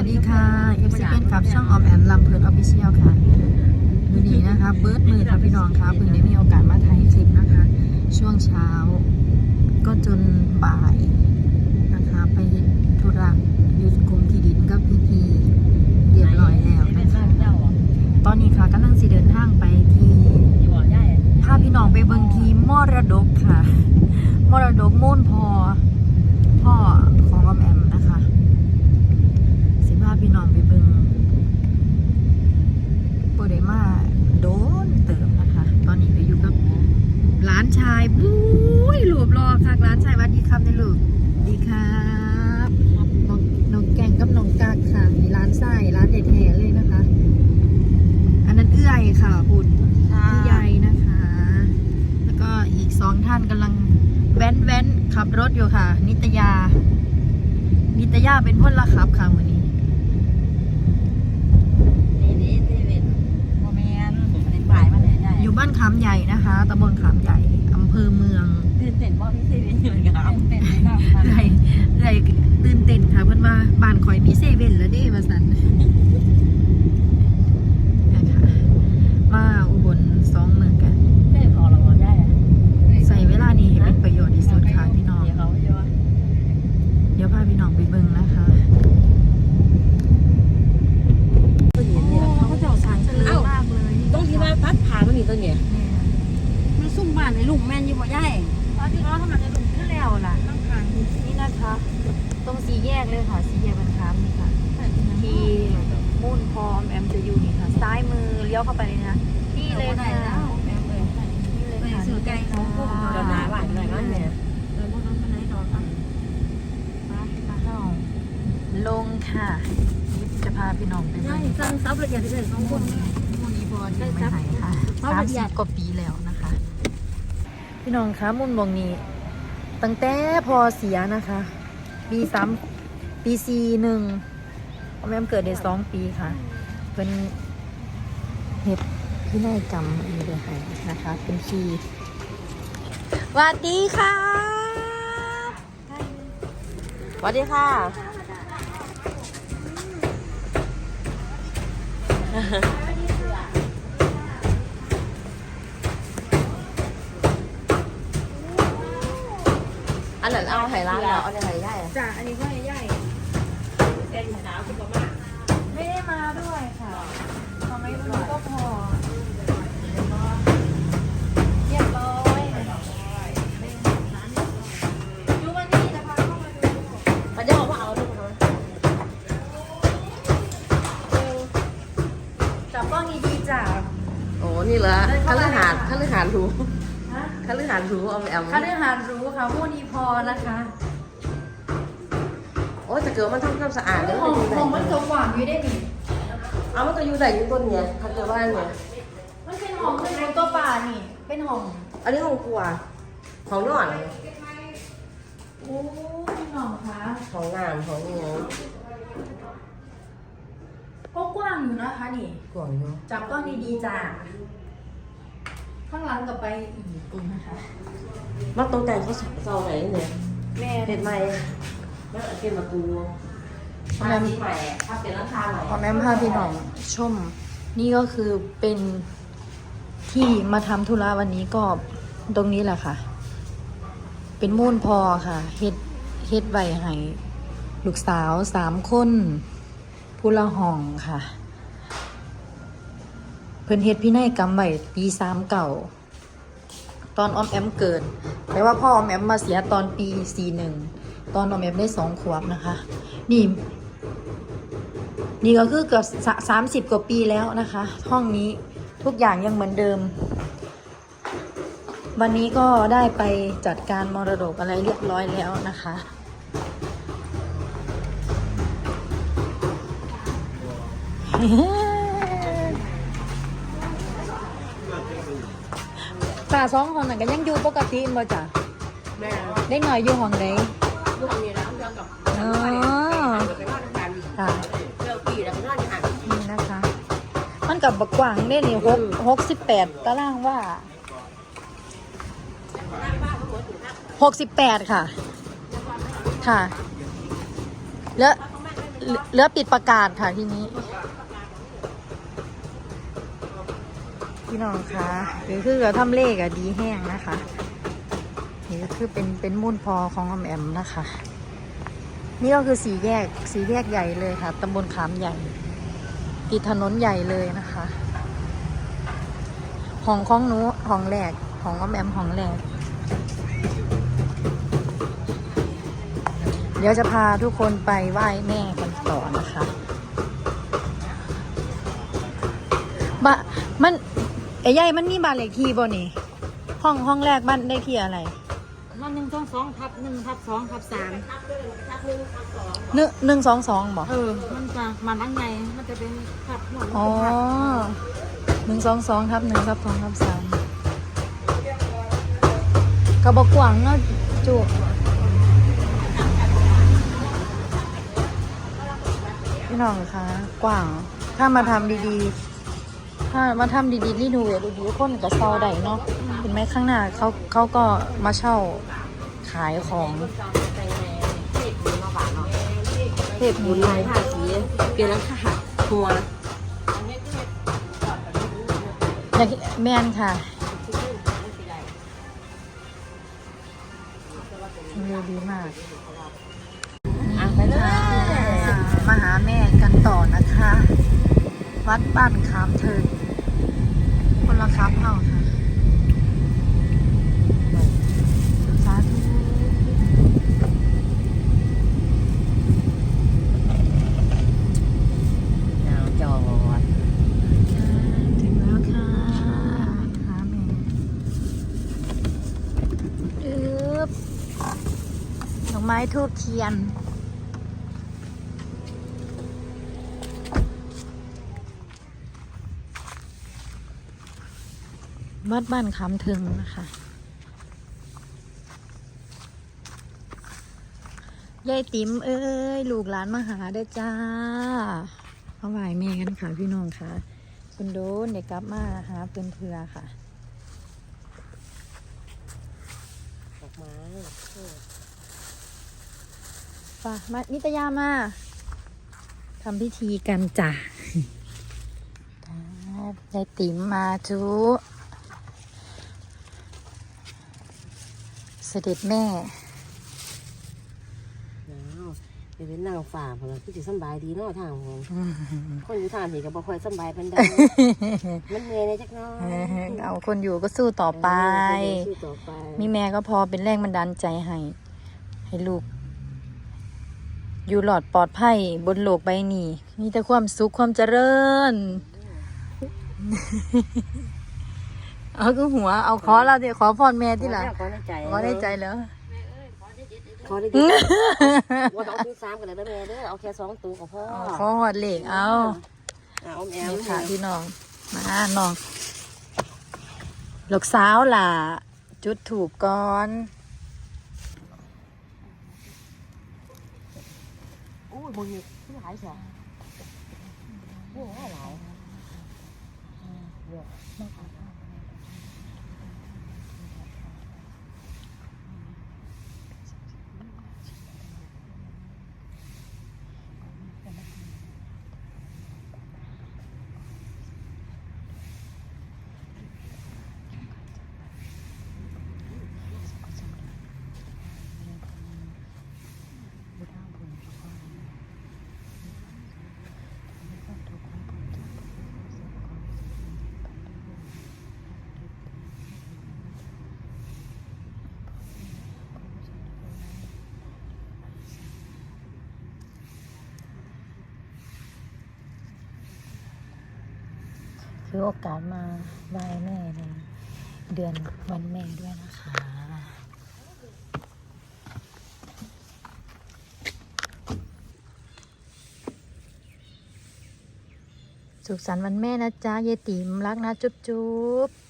วัสดีค่ะ FC เป็นกับช่องออมแอมลำเพลินออฟฟิเชียลค่ะมือนี้นะคะเบิร์ดมือค่ะพี่น้องค่ะเพิ่งได้มีโอกาสมาถ่ายคลิปนะคะ ช่วงเช้าก็จนบ่ายนะคะ ไปธุระยุดกรมที่ดินกับพี่พีเรียบร้อยแล้วนะคะตอนนี้ค่ะกำลังสิเดินทางไปที่พาพี่น้องไปเบิงทีมรดกค่ะ มรดกมูลพอพ่อของออมแอมนะคะาพี่น้องไปเบิ่งโปเดมาโดนเติมนะคะ ตอนนี้ก็อยู่กับหลานชายบุ้ยรูปรอค่ะหลานชายวัดดีครับในลูกดีครับน้องน้องแกงกับน้องกากค่ะร้านไส้ร้านเด็ดแท้เลยนะคะ อันนั้นเอื้อยค่ะคุณพี่ใหญ่นะคะ แล้วก็อีกสองท่านกำลังแว้นแว้นขับรถอยู่ค่ะ นิตยา นิตยาเป็นพลขับค่ะวันนี้ อยู่บ้านขามใหญ่นะคะตำบลขามใหญ่อำเภอเมืองเอื่อยเอื่อยตื่นเต้นค่ะเพื่อนว่าบ้านคอยมีเซเว่นแล้วเด้มาสันนะคะมาอุบลสองเมืองกัน ใส่เวลานี้ให้เป็นประโยชน์ที่สุดค่ะพี่น้อง เดี๋ยวพาพี่น้องไปเบิ่งนะคะ เขาจะสารเฉลิมมากเลย ต้องที่ว่าพัดผ่ามันมีตัวเนี่ย มันซุ่มบ้านในลุงแม่นอยี่บ่ย่าย ตอนที่เขาทำงานจะลงขึ้นแล้วล่ะข้างทางนี่นะคะ ตรงสีแยกเลยค่ะสีแยกบันคามนี่ค่ะ ที่มุ่นพร้อมแอมจะอยู่นี่ค่ะ ซ้า ยมือเลี้ยวเข้าไปเลยนะนี่เลยค่ะนี่เลยค่ะสื่อไก่ของพวกก็หนาหวานหน่อยมันเนี่ยเออพวกนั้นเป็นไหนดอกอะมามาเข้าลงค่ะจะพาพี่น้องไปย่าเบิ่ซังซับละเอียดที่สุดของคนมูนีบอลยังไม่หายค่ะสามสิบกว่าปีแล้วนะคะ พี่น้องคะมุนมองนี้ ตั้งแต่พอเสียนะคะปีสามปีสี่หนึ่งแม่มเกิดได้สองปีค่ะเป็น เห็ดพินัยกรรมอันนี้เลยค่ะนะคะ เป็นคีสวัสดีค่ะสวัสดีค่ะ อันนั้นเอาไห่ล้างแล้วเอาในไห่ได้ จ้ะอันนี้ก็ นี่เหรอเดินคเข้าฤมาหาสน์เลยค่ะคฤหาสน์รู้ฮะคฤหาสน์รู้เอาไปเอาคาเดหารรู้ค่ะมูนีพอนะคะ โอ้จะเกิดมันทำความสะอาดแล้วห้มัอนงจะอยู่ห้องมันไหนจะหวานอยู่ได้นี่เอามันจะอยู่ไหนอยู่ต้นเนี่ยถ้าเกิดว่าเนี่ย มันเป็นห้องเป็นบนตัวป่านี่ เป็นห้องอันนี้ห้องครัวห้องนอนโอ้พี่น้องคะห้องน้ำห้องนี้ก็กว้างอยู่นะคะนี่กล่องเนาะจับกล้องดีๆจ้ะ ข้างหลังกับไปอีกตรงนะคะมาตรงแต่งเขาเสาไหนเนี่ยแม่เห็นไหมแล้วเป็นประตูทาสีใหม่ถ้าเป็นราคาใหม่พอแม่พาพี่น้องชม นี่ก็คือเป็นที่มาทำธุระวันนี้ก็ตรงนี้แหละค่ะ เป็นมูลพอค่ะเฮ็ดเฮ็ดไว้ให้ลูกสาวสามคนผู้ละห้องค่ะ เพิ่นเฮ็ดพินัยกรรมไว้ปีสามเก่าตอนออมแอมเกิดแต่ว่าพ่อออมแอมมาเสียตอนปีสี่หนึ่งตอนออมแอมได้สองขวบนะคะ นี่ นี่ก็คือเกือบสามสิบกว่าปีแล้วนะคะ ห้องนี้ทุกอย่างยังเหมือนเดิม วันนี้ก็ได้ไปจัดการมรดกอะไรเรียบร้อยแล้วนะคะ ตาสองห้องนั่นก็ยังอยู่ปกติบ่จ้ะแม่เด็กหน่อยอยู่ห้องไหนลูกมีแล้วเรื่องกับอ๋อไปนอนกันค่ะเรื่องปีแล้วไปนอนกันนี่นะคะ มันกับบักกว่างได้นี่หกหกสิบแปดตารางว่าหกสิบแปดค่ะ ค่ะ แล้วเหลือเหลือปิดประกาศค่ะทีนี้ พี่น้องคะนี่คือเราทำเลขอะดีแห้งนะคะนี่ก็คือเป็นเป็นมุ่นพอของอมแอมนะคะ นี่ก็คือสีแยกสีแยกใหญ่เลยค่ะตำบลขามใหญ่ติดถนนใหญ่เลยนะคะห้องของหนูห้องแรกของอมแอมห้องแรก เดี๋ยวจะพาทุกคนไปไหว้แม่กันต่อนะคะบะมัน ไอ้ใหญ่มันมีบ้านเลขที่บ่นี่ ห้องห้องแรกบ้านเลขที่อะไร มันหนึ่งสองสองทับหนึ่งทับสองทับสามหนึ่งหนึ่งสองสองบ่เออ มันจะมันอันไงมันจะเป็นทับหัวอ๋อหนึ่งสองสองทับหนึ่งทับสองทับสามกระบอกกวางเนาะจุพี่น้องคะกว้าง ถ้ามาทำดีๆ ถ้ามาทำดีๆรีโนเวทดีๆคนก็เซาได้เนาะเห็นไหมข้างหน้าเขาเขาก็มาเช่าขายของไปในเทพบุญมาบาทเนาะเทพบุบุญญลายผ้าสีเปลี่ยนแล้วค่ะหัวอยากแมนค่ะวิวดีมากอะไปเลยมาหาแม่กันต่อนะคะ วัดบ้านคามเทินคนละครับเฮาค่ะสาธุดาวจอดถึงแล้วค่ะหาแม่อึ๊บดอกไม้ทูบเทียน วัดบ้านคำถึงนะคะยายติ๋มเอ้ย ลูกหลานมาหาได้จ้าเอาไหวแม่กันค่ะพี่น้องค่ะ คุณโดนเด็กกลับมาหาเพื่อนเพื่อค่ะดอกไม้ป่ะมานิตยามาทำพิธีกันจ้ะยายติ๋มมาจุ เสด็จแม่หนาวเดี๋ยวเป็นนางฝ่าเพราะว่าคือจะสำบายดีเนาะทางผมคนอยู่ทางนี้ก็บ่ค่อยสำบายปานใดมันเหนื่อยในจักหน้อยเอาคนอยู่ก็สู้ต่อไปเออสู้ต่อไป มีแม่ก็พอเป็นแรงบันดาลใจให้ ให้ลูก อยู่หลอดปลอดภัยบนโลกใบนี้ มีแต่ความสุขความเจริญ เอาก็หัวเอาขอเราเดี๋ยวขอพรแม่ที่หละขอในใจขอได้ใจแล้วขอได้ดีว่าเอาถึงสามกันเลยนะแม่เด้อเอาแค่สองตัวก็พอเอาขอหอดเหล็กเอาอะอมแอมนี่ค่ะพี่น้องมาน้องลูกสาวล่ะ จุดถูกก่อนโอ้ยบนนี้ที่หลายเสียโอ้ยหลาย ถือโอกาสมาไหว้แม่ในเดือนวันแม่ด้วยนะคะสุขสันต์วันแม่นะจ๊ะเยายติ๋มรักนะ จุ๊บจุ๊บ